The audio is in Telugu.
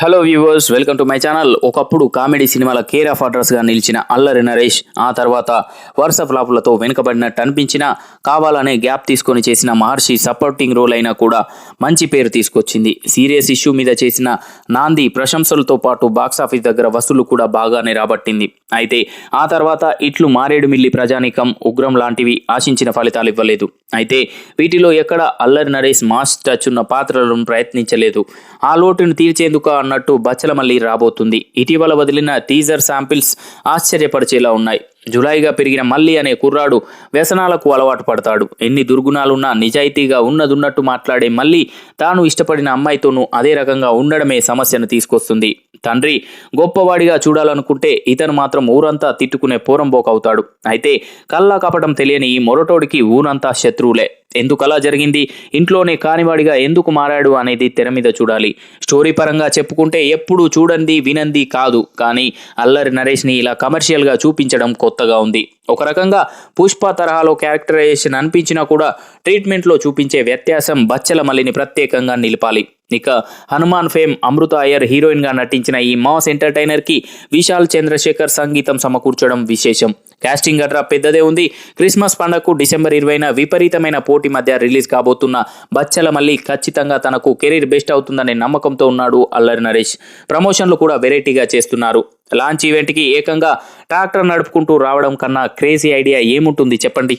Hello viewers welcome to my channel ఒకప్పుడు కామెడీ సినిమాల కేర్ ఆఫ్గా నిలిచిన అల్లరి నరేష్ ఆ తర్వాత వరుస ఫ్లాపులతో వెనుకబడినట్టు అనిపించిన కావాలనే గ్యాప్ తీసుకొని చేసిన మహర్షి సపోర్టింగ్ రోల్ అయినా కూడా మంచి పేరు తీసుకొచ్చింది. సీరియస్ ఇష్యూ మీద చేసిన నాంది ప్రశంసలతో పాటు బాక్సాఫీస్ దగ్గర వసూలు కూడా బాగానే రాబట్టింది. అయితే ఆ తర్వాత ఇట్లు మారేడుమిల్లి ప్రజానీకం ఉగ్రం లాంటివి ఆశించిన ఫలితాలు ఇవ్వలేదు. అయితే వీటిలో ఎక్కడ అల్లరి నరేష్ మాస్ టచ్ ఉన్న పాత్రలను ప్రయత్నించలేదు. ఆ లోటును తీర్చేందుకు ఉన్నట్టు బచ్చల మళ్ళీ రాబోతుంది. ఇటీవల వదిలిన టీజర్ శాంపిల్స్ ఆశ్చర్యపరిచేలా ఉన్నాయి. జులైగా పెరిగిన మల్లి అనే కుర్రాడు వ్యసనాలకు అలవాటు పడతాడు. ఎన్ని దుర్గుణాలున్నా నిజాయితీగా ఉన్నదున్నట్టు మాట్లాడే మల్లి తాను ఇష్టపడిన అమ్మాయితోనూ అదే రకంగా ఉండడమే సమస్యను తీసుకొస్తుంది. తండ్రి గొప్పవాడిగా చూడాలనుకుంటే ఇతను మాత్రం ఊరంతా తిట్టుకునే పోరంబోకవుతాడు. అయితే కల్లా కపటం తెలియని ఈ మొరటోడికి ఊరంతా శత్రువులే. ఎందుకు అలా జరిగింది? ఇంట్లోనే కానివాడిగా ఎందుకు మారాడు అనేది తెర మీద చూడాలి. స్టోరీ పరంగా చెప్పుకుంటే ఎప్పుడు చూడండి వినంది కాదు. కానీ అల్లరి నరేష్ని ఇలా కమర్షియల్గా చూపించడం కొత్తగా ఉంది. ఒక రకంగా పుష్ప తరహాలో క్యారెక్టరైజేషన్ అనిపించినా కూడా ట్రీట్మెంట్లో చూపించే వ్యత్యాసం బచ్చల మల్లిని ప్రత్యేకంగా నిలపాలి. ఇక హనుమాన్ ఫేమ్ అమృత అయ్యర్ హీరోయిన్గా నటించిన ఈ మాస్ ఎంటర్టైనర్కి విశాల్ చంద్రశేఖర్ సంగీతం సమకూర్చడం విశేషం. కాస్టింగ్ గట్రా పెద్దదే ఉంది. క్రిస్మస్ పండగకు డిసెంబర్ ఇరవైన విపరీతమైన పోటీ మధ్య రిలీజ్ కాబోతున్న బచ్చల మళ్ళీ ఖచ్చితంగా తనకు కెరీర్ బెస్ట్ అవుతుందనే నమ్మకంతో ఉన్నాడు అల్లరి నరేష్. ప్రమోషన్లు కూడా వెరైటీగా చేస్తున్నారు. లాంచ్ ఈవెంట్కి ఏకంగా ట్రాక్టర్ నడుపుకుంటూ రావడం కన్నా క్రేజీ ఐడియా ఏముంటుంది చెప్పండి?